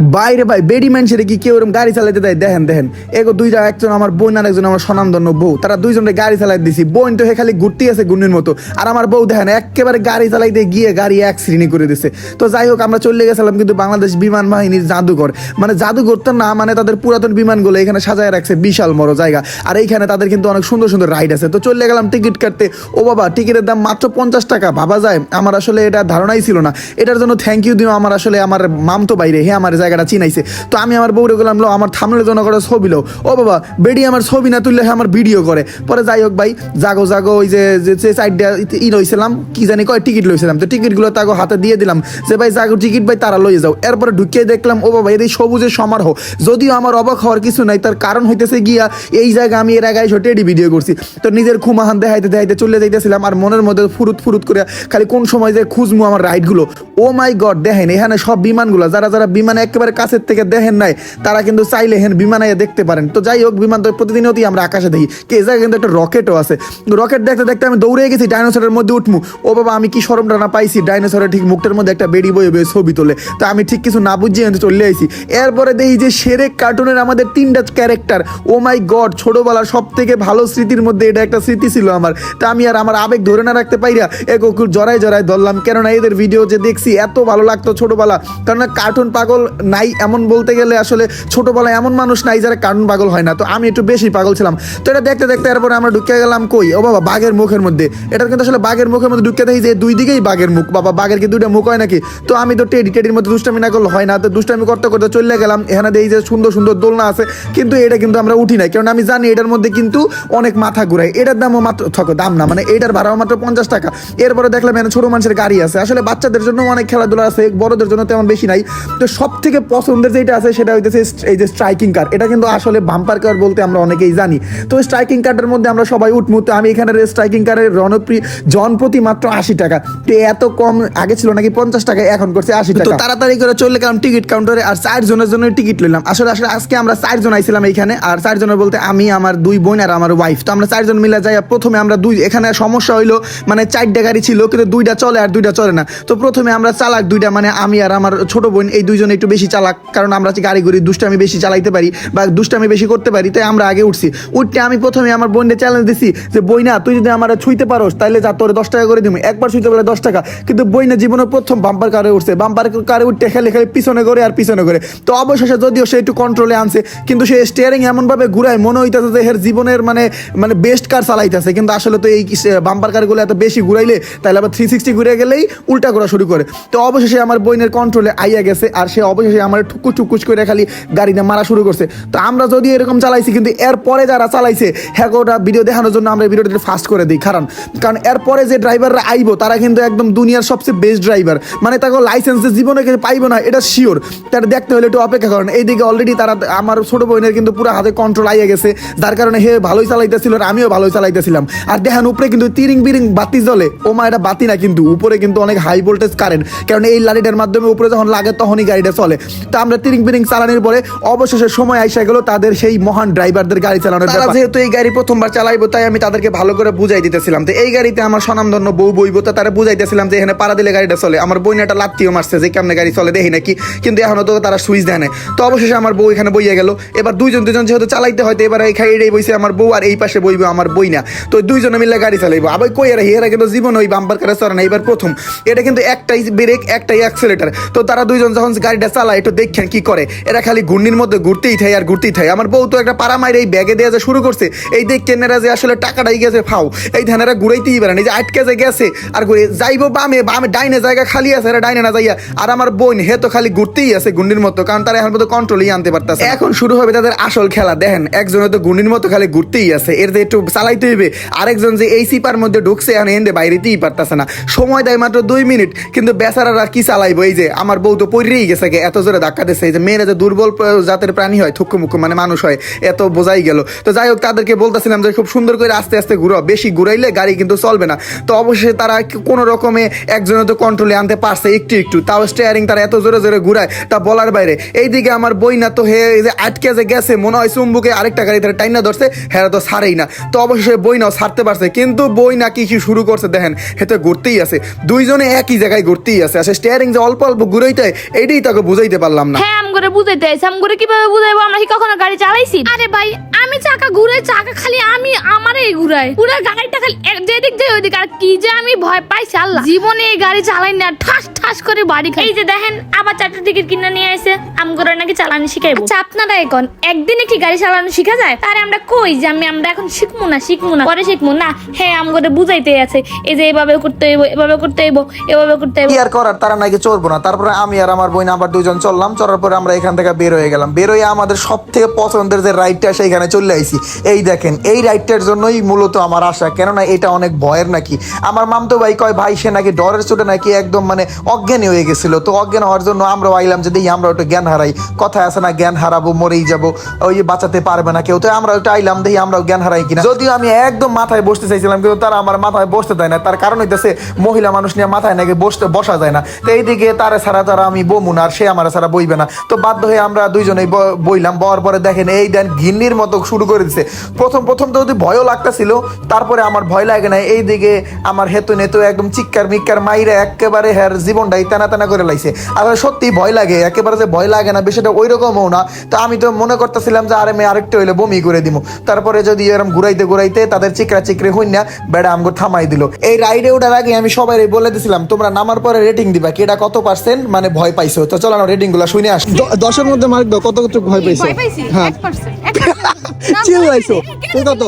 বাইরে ভাই, বেডি মানুষের কি কেউ এরকম গাড়ি চালাইতে দেয়? দেখেন দেখেন। এগো দুইটা একজন আমার বোন আর একজন আমার সনামধন্য বউ। তারা দুইজনে গাড়ি চালাই দিছি। বোন তো খালি ঘুরতে আছে গুন্ডির মতো। আর আমার বউ দেখেন, একেবারে গাড়ি চালাইতে গিয়ে গাড়ি এক শ্রেণি করে দিছে। তো যাই হোক, আমরা চলে গেছিলাম কিন্তু বাংলাদেশ বিমান বাহিনীর জাদুঘর। মানে জাদুঘর তো না মানে তাদের পুরাতন বিমানগুলো এখানে সাজায় রাখছে, বিশাল বড় জায়গা। আর এইখানে তাদের কিন্তু অনেক সুন্দর সুন্দর রাইড আছে। তো চলে গেলাম টিকিট কাটতে। ও বাবা, টিকিটের দাম মাত্র পঞ্চাশ টাকা। ভাবা যায়, আমার আসলে এটা ধারণাই ছিল না। এটার জন্য থ্যাংক ইউ দিও আমার আসলে, আমার মামতো বাইরে। হে, আমার জায়গাটা চিনাইছে। তো আমি আমার বউরে গেলাম লো, আমার থামলে জন্য করে ছবি লো। ও বাবা, বেডি আমার ছবি না তুললে আমার ভিডিও করে। পরে যাই হোক ভাই জাগো জাগো ওই যে যে সাইডটা ই লইছিলাম, কি জানি কয় টিকিট লইছিলাম। তো টিকিটগুলো তাকে হাতে দিয়ে দিলাম যে, ভাই জাগো টিকিট ভাই, তারা লইয়ে যাও। এরপরে ঢুকিয়ে দেখলাম, ও বাবা এর এই সবুজের সমারোহ। যদিও আমার অবাক হওয়ার কিছু নাই, তার কারণ হইতেছে গিয়া, এই জায়গা আমি এর আগে টেডি ভিডিও করছি। তো নিজের খুমাহান দেখাইতে দেখাইতে চলে যাইতেছিলাম আর মনের মধ্যে ফুরুত ফুরুত করে খালি কোন সময় যে খুঁজমু আমার রাইডগুলো ও মাই গড দেখেন, এখানে সব বিমানগুলো, যারা যারা বিমানে একেবারে কাছের থেকে দেখেন নাই, তারা কিন্তু চাইলে হেন বিমানে দেখতে পারেন। তো যাই হোক, বিমান তো প্রতিদিনই আমরা আকাশে দেখি। কে জায়গায় কিন্তু একটা রকেটও আছে। রকেট দেখতে দেখতে আমি দৌড়ে গেছি, ডাইনোসরের মধ্যে উঠমু। ও বাবা, আমি কি সরমটা না পাইছি? ডাইনোসরের ঠিক মুখটার মধ্যে একটা বেডি বয়ে বয়ে ছবি তোলে। তো আমি ঠিক কিছু না বুঝিয়ে আমি চলে আইছি। এরপরে দেখি যে সেরেক কার্টুনের আমাদের তিনটা ক্যারেক্টার। ও মাই গড, ছোটবেলার সব থেকে ভালো স্মৃতির মধ্যে এটা একটা স্মৃতি ছিল আমার। তা আমি আর আমার আবেগ ধরে না রাখতে পাইরা এক জড়াই জড়াই ধরলাম। কেননা এদের ভিডিও যে দেখছি, এত ভালো লাগতো ছোটবেলা। কেননা কার্টুন পাগল নাই এমন বলতে গেলে আসলে ছোটবেলায় এমন মানুষ নাই যারা কার্টুন পাগল হয় না। তো আমি একটু বেশি পাগল ছিলাম। তো এটা দেখতে দেখতে এরপরে আমরা ঢুকে গেলাম কই? ও বাবা, বাঘের মুখের মধ্যে। এটা কিন্তু আসলে বাঘের মুখের মধ্যে ঢুকে দেখি যে দুই দিকেই বাঘের মুখ। বাবা, বাঘের কি দুইটা মুখ হয় নাকি? তো আমি তো টেডি টেডির মধ্যে দুষ্টামি না করলে হয় না। তো দুষ্টামি করতে করতে চলে গেলাম। এখানে দেখি যে সুন্দর সুন্দর দোলনা আছে। কিন্তু এটা কিন্তু আমরা উঠি নাই। কারণ আমি জানি এটার মধ্যে কিন্তু অনেক মাথা ঘুরাই এটার দামও মাত্র, থক, দাম না। মানে এটার ভাড়াও মাত্র পঞ্চাশ টাকা। এরপরে দেখলাম এখানে ছোট মানুষের গাড়ি আছে। আসলে বাচ্চাদের জন্য অনেক খেলাধুলা আছে। বড়দের জন্য তেমন বেশি নাই। তো সব থেকে পছন্দের যেটা আছে সেটা হইতেছে এই যে স্ট্রাইকিং কার এটা কিন্তু আসলে বাম্পার কার বলতে আমরা অনেকেই জানি। তো স্ট্রাইকিং কার্ডের মধ্যে আমরা সবাই উঠমু। আমি এখানে স্ট্রাইকিং কারের রণপ্রি জনপ্রতি মাত্র আশি টাকা। তো এত কম আগে ছিল নাকি পঞ্চাশ টাকা এখন করছে আশি টাকা। তো তাড়াতাড়ি করে চলে গেলাম টিকিট কাউন্টারে আর চার জনের জন্য টিকিট লইলাম। আসলে আসলে আজকে আমরা চারজন আইছিলাম এইখানে। আর চারজনের বলতে আমি আমার দুই বোন আর আমার ওয়াইফ তো আমরা চারজন মিলে যাই প্রথমে আমরা দুই এখানে সমস্যা হইল মানে চারটা গাড়ি ছিল কিন্তু দুইটা চলে আর দুইটা চলে না। তো প্রথমে আমরা চালাক দুইটা মানে আমি আর আমার ছোট বোন এই দুইজন একটু বেশি চালাক, কারণ আমরা হচ্ছে গাড়ি ঘুরি, দুষ্টামি বেশি চালাইতে পারি বা দুষ্টামি বেশি করতে পারি, তাই আমরা আগে উঠছি। উঠতে আমি প্রথমে আমার বোনকে চ্যালেঞ্জ দিছি যে বই না তুই যদি আমার ছুঁইতে পারোস তাহলে যা, তোর দশ টাকা করে দিবি একবার ছুঁইতে পারলে দশ টাকা, কিন্তু বই না জীবনের প্রথম বাম্পার কারে উঠছে। বাম্পার কারে উঠতে খেলে খেলে পিছনে করে আর পিছনে করে। তো অবশেষে যদিও সে একটু কন্ট্রোলে আনছে, কিন্তু সে স্টিয়ারিং এমনভাবে ঘুরায়, মনে হইতেছে যে এর জীবনের মানে মানে বেস্ট কার চালাইতেছে। কিন্তু আসলে তো এই বাম্পার কারগুলো এত বেশি ঘুরাইলে তাহলে আবার থ্রি সিক্সটি ঘুরে গেলেই উল্টা করা শুরু করে। তো অবশেষে আমার বইনের কন্ট্রোলে আইয়া গেছে, আর সে অবশেষে আমার ঠুকুস ঠুকুস করে খালি গাড়িতে মারা শুরু করছে। তো আমরা যদি এরকম চালাইছি, কিন্তু এরপরে যারা চালাইছে হ্যাঁ ওটা ভিডিও দেখানোর জন্য আমরা ভিডিওটা ফাস্ট করে দিই। কারণ কারণ এরপরে যে ড্রাইভাররা আইবো, তারা কিন্তু একদম দুনিয়ার সবচেয়ে বেস্ট ড্রাইভার মানে তাকে লাইসেন্সের জীবনে কিন্তু পাইবো না, এটা শিওর তারা দেখতে হলে একটু অপেক্ষা করেন। এইদিকে অলরেডি তারা, আমার ছোট বোনের কিন্তু পুরো হাতে কন্ট্রোল আইয়া গেছে। যার কারণে হে ভালোই চালাইতেছিল আর আমিও ভালোই চালাইতেছিলাম। আর দেখেন, উপরে কিন্তু তিরিং বিরিং বাতি জ্বলে। ও মা, এটা বাতি না কিন্তু, উপরে কিন্তু অনেক হাই ভোল্টেজ কারেন্ট কারণ এই লাইটের মাধ্যমে উপরে যখন লাগে, তখনই গাড়িটা চলে। তো আমরা তিরিং বিরিং চালানোর পরে অবশেষে সময় আইসা গেল তাদের সেই মহান ড্রাইভারদের গাড়ি চালানোর তারা যেহেতু এই গাড়ি প্রথমবার চালাইবো তাই আমি তাদেরকে ভালো করে বুঝাই দিতেছিলাম তো এই গাড়িতে আমার স্বনামধন্য বউ বইবো তো তারা বুঝাইতেছিলাম যে এখানে পাড়া দিলে গাড়িটা চলে। আমার বইনাটা লাত্তিও মারছে যে কেমনে গাড়ি চলে দেখি নাকি কিন্তু এখনও তো তারা সুইচ দেয় না তো অবশেষে আমার বউ এখানে বইয়া গেল। এবার দুইজন দুজন যেহেতু চালাইতে হয়তো এবার এই খাইয়ে বইছে আমার বউ আর এই পাশে বইবো আমার বই না। তো দুইজনে মিলে গাড়ি চালাইবো। আবার কই এরা এরা কিন্তু জীবন ওই বাম্পার করে চলে না এবার প্রথম। এটা কিন্তু একটাই ব্রেক একটাই অ্যাক্সেলেটার তো তারা দুইজন যখন গাড়িটা চালায় একটু দেখেন কি করে। এরা খালি ঘূর্ণির মধ্যে ঘুরতেই থাকে আর ঘুরতেই থাকে। আমার বউ তো একটা পাড়া মাইরে এই ব্যাগে দেওয়া যে শুরু করছে। এই দেখছেন এরা যে আসলে টাকাটাই গেছে ফাও। এই ধানেরা ঘুরাইতেই পারে না। এই যে আটকে যে গেছে আর ঘুরে যাইবো বামে বামে ডাইনে জায়গা খালি আছে এরা ডাইনে না যাইয়া। আর আমার বোন হে তো খালি ঘুরতেই আছে গুন্ডির মতো কারণ তারা এখন পর্যন্ত কন্ট্রোলই আনতে পারতেছে এখন শুরু হবে তাদের আসল খেলা। দেখেন একজনে তো গুন্ডির মতো খালি ঘুরতেই আছে। এর যে একটু চালাইতে হইবে আরেকজন যে এই সিপার মধ্যে ঢুকছে এখন এনে বাইরেতেই পারতেছে না। সময় দেয় মাত্র দুই মিনিট কিন্তু বেচারারা কি চালাইবো? এই যে আমার বউ তো পড়েই গেছে গে, এত জোরে ধাক্কা দিচ্ছে এই যে মেয়েরা যে দুর্বল জাতের প্রাণী হয়, থুক্কু মুক্কু মানে মানুষ হয়, এত বোঝাই গেল। তো যাই হোক, তাদেরকে বলতেছিলাম যে খুব সুন্দর করে আস্তে আস্তে ঘুরো বেশি ঘুরাইলে গাড়ি কিন্তু চলবে না। তো অবশ্যই তারা কোনো রকমে একজনে তো কন্ট্রোলে আনতে পারছে একটু একটু, তাও স্টিয়ারিং তারা এত জোরে জোরে ঘুরায়, তা বলার বাইরে, এইদিকে আমার বই না তো হে যে আটকে যে গেছে, মনে হয় চুম্বুকে আরেকটা গাড়ি তারা টাইনা ধরছে হ্যাঁ তো ছাড়েই না। তো অবশ্যই বই নাও ছাড়তে পারছে, কিন্তু বই না কি কি শুরু করছে দেখেন হেতে ঘুরতেই আছে। দুইজনে একই জায়গায় ঘুরতেই আছে আসলে স্টিয়ারিং যে অল্প অল্প ঘুরাইতে এইটাই তাকে বুঝাই বুঝাইতে পারলাম না। হ্যাঁ আম করে বুঝাইতে আইছি। আম করে কীভাবে বুঝাইবো? আমরা কি কখনো গাড়ি চালাইছি? আরে ভাই আমি চাকা ঘুরে চাকা খালি আমি আমারই ঘুরাই। পুরো গাড়িটা খালি এক যেদিক যায় ওইদিক। আর কি যে আমি ভয় পাইছি আল্লাহ। জীবনে এই গাড়ি চালাই না ঠাস ঠাস করে বাড়ি খাই। এই যে দেখেন আবার চারটে টিকিট কিনে নিয়ে আসে আম করে নাকি চালানো শিখাইবো? আচ্ছা আপনারা এখন একদিনে কি গাড়ি চালানো শিখা যায়? তারে আমরা কই যে আমি আমরা এখন শিখব না শিখব না। পরে শিখব। না হ্যাঁ আম করে বুঝাইতে আছে। এই যে এভাবে করতে হইব এভাবে করতে হইব এভাবে করতে হইব। আর করার? তারা নাকি চড়বো না। তারপরে আমি আর আমার বোন আবার দুজন চললাম। চড়ার পরে আমরা এখান থেকে বের হয়ে গেলাম। বের হয়ে আমাদের সব থেকে পছন্দের যে রাইডটা সেইখানে চলে আইছি। এই দেখেন এই রাইডটার জন্যই মূলত আমার আশা। কেননা এটা অনেক ভয়ের নাকি। আমার মামতো ভাই কয় ভাই সে নাকি ডরের চোটে নাকি একদম মানে অজ্ঞানী হয়ে গেছিল। তো অজ্ঞান হওয়ার জন্য আমরা আইলাম যদি আমরা একটু জ্ঞান হারাই। কথা আছে না, জ্ঞান হারাবো, মরেই যাব। ওই বাঁচাতে পারবে না কেউ। তো আমরা ওটা আইলাম, দেখি আমরাও জ্ঞান হারাই কিনা। যদিও আমি একদম মাথায় বসতে চাইছিলাম, কিন্তু তারা আমার মাথায় বসতে দেয় না। তার কারণ হইতেছে, মহিলা মানুষ নিয়ে মাথায় নাকি বসতে, বসা যায় না। তো এইদিকে তারা ছাড়া তারা আমি বমু না, আর সে আমার ছাড়া বইবে না। তো বাধ্য হয়ে আমরা দুইজনেই বইলাম। বওয়ার পরে দেখেন, এই দেন ঘিন্নির মতো শুরু করে দিছে। প্রথম প্রথম তো যদি ভয়ও লাগতেছিল, তারপরে আমার ভয় লাগে না এইদিকে আমার হেতু নেতু একদম চিৎকার মিক্কার মাইরে একেবারে হ্যার জীবনটাই টানা টানা করে লাইছে। আসলে সত্যি ভয় লাগে, একেবারে যে ভয় লাগে না বিষয়টা ওই রকমও না। তো আমি তো মনে করতেছিলাম যে আরে মেয়ে আরেকটা হইলে বমি করে দিব তারপরে যদি এরকম ঘুরাইতে ঘুরাইতে তাদের চিকরা চিকরে হই না বেড়া আমগো থামাই দিল। এই রাইডে ওঠার আগে আমি সবাই বলে দিছিলাম তোমরা নামার পরে রেটিং দিবা কি এটা কত পার্সেন্ট মানে ভয় পাইছো। তো চলো না রেটিংগুলো শুনে আস। দশের মধ্যে মার্ক দাও কত কত ভয় পাইছো? ভয় পাইছি হ্যাঁ। 1% চিল্লাইছো তুই কত?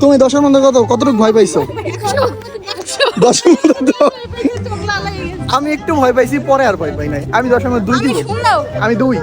তুমি দশের মধ্যে কত কতটুকু ভয় পাইছো? দশের মধ্যে তো আমি একটু ভয় পাইছি পরে আর ভয় পাই নাই। আমি দশের মধ্যে দুই দিব। আমি দুই।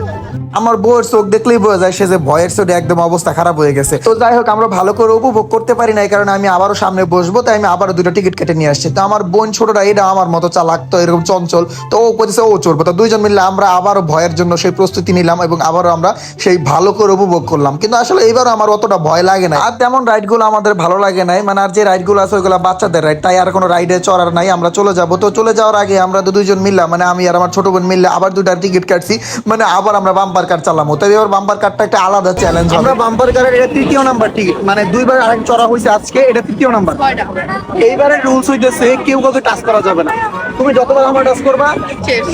আমার বউয়ের চোখ দেখলেই বোঝা যায় সে যে ভয়ের চোটে একদম অবস্থা খারাপ হয়ে গেছে। তো যাই হোক, আমরা ভালো করে উপভোগ করতে পারি না কারণে আমি আবারও সামনে বসবো, তাই আমি আবারও দুটো টিকিট কেটে নিয়ে আসছি। তো আমার বোন ছোটটা, এটা আমার মতো চালাক, তো এরকম চঞ্চল, তো ও কইতেছে ও চড়বো। তো দুইজন মিলে আমরা আবারও ভয়ের জন্য সেই প্রস্তুতি নিলাম এবং আবারও আমরা সেই ভালো করে উপভোগ করলাম। কিন্তু আসলে এইবারও আমার অতটা ভয় লাগে না আর তেমন রাইডগুলো আমাদের ভালো লাগে নাই। মানে আর যে রাইডগুলো আছে, ওইগুলো বাচ্চাদের রাইড, তাই আর কোনো রাইডে চড়ার নাই, আমরা চলে যাব। তো চলে যাওয়ার আগে আমরা তো দুইজন মিললাম মানে আমি আর আমার ছোট বোন মিললে আবার দুটা টিকিট কাটছি। মানে আবার আমরা বাম্পার কার চালামো। তবে এবার বাম্পার কারটা একটা আলাদা চ্যালেঞ্জ হবে। আমরা বাম্পার কারের এটা তৃতীয় নাম্বার টিকিট মানে দুইবার আরেক চড়া হয়েছে আজকে এটা তৃতীয় নাম্বার এইবারে রুলস হইতেছে কেউ কাউকে টাচ করা যাবে না। তুমি যতবার আমার টাচ করবা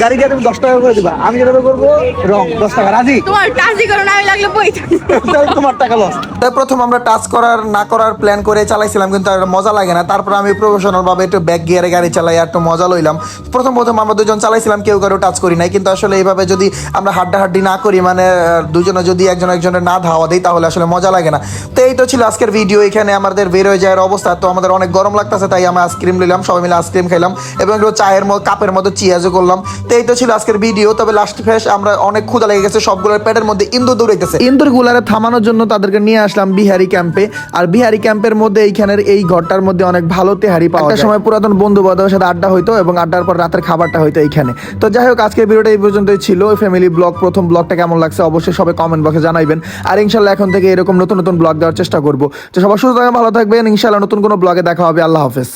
গাড়ি দিয়ে তুমি দশ টাকা করে দিবা। আমি যেটা করব রং দশ টাকা রাজি? তোমার টাজি করো না আমি লাগলে বই তোমার টাকা লস তাই প্রথম আমরা টাচ করার না করার প্ল্যান করে চালাইছিলাম কিন্তু আর মজা লাগে না। তারপর আমি প্রফেশনাল ভাবে একটু ব্যাক গিয়ারে গাড়ি চালাই আর একটু মজা লইলাম। প্রথম প্রথম আমরা দুজন চালাইছিলাম কেউ কারও টাচ করি নাই। কিন্তু আসলে এইভাবে যদি আমরা হাড্ডাহাড্ডি না করি মানে দুজনে যদি একজন একজনের না ধাওয়া দিই তাহলে আসলে মজা লাগে না। তো এই তো ছিল আজকের ভিডিও এখানে আমাদের বের হয়ে যাওয়ার অবস্থা। তো আমাদের অনেক গরম লাগতেছে তাই আমরা আইসক্রিম নিলাম সবাই মিলে আইসক্রিম খাইলাম। এবং একটু চায়ের মতো কাপের মতো চিয়াজও করলাম। তো এই তো ছিল আজকের ভিডিও তবে লাস্ট ফ্রেশ আমরা অনেক ক্ষুদা লেগে গেছে সবগুলোর পেটের মধ্যে ইন্দুর দৌড়াইতেছে। ইন্দুর গুলারে থামানোর জন্য তাদেরকে নিয়ে আসলাম বিহারি ক্যাম্পে। আর বিহারি ক্যাম্পের মধ্যে এইখানের এই ঘরটার মধ্যে অনেক ভালো তেহারি পাওয়া যায়। সময় পুরাতন বন্ধু বান্ধবের সাথে আড্ডা হইতো এবং আড্ডার পর রাতের খাবারটা হইতো এইখানে। তো যাই হোক আজকের ভিডিওটা এই পর্যন্তই ছিল। ফ্যামিলি ব্লগ প্রথম ব্লগটা কেমন লাগছে অবশ্যই সবাই কমেন্ট বক্সে জানাইবেন। আর ইনশাল্লাহ এখন থেকে এরকম নতুন নতুন ব্লগ দেওয়ার চেষ্টা করব। তো সবার সুস্থ থাকবেন ভালো থাকবেন। ইনশাল্লাহ নতুন কোনো ব্লগে দেখা হবে। আল্লাহ হাফেজ।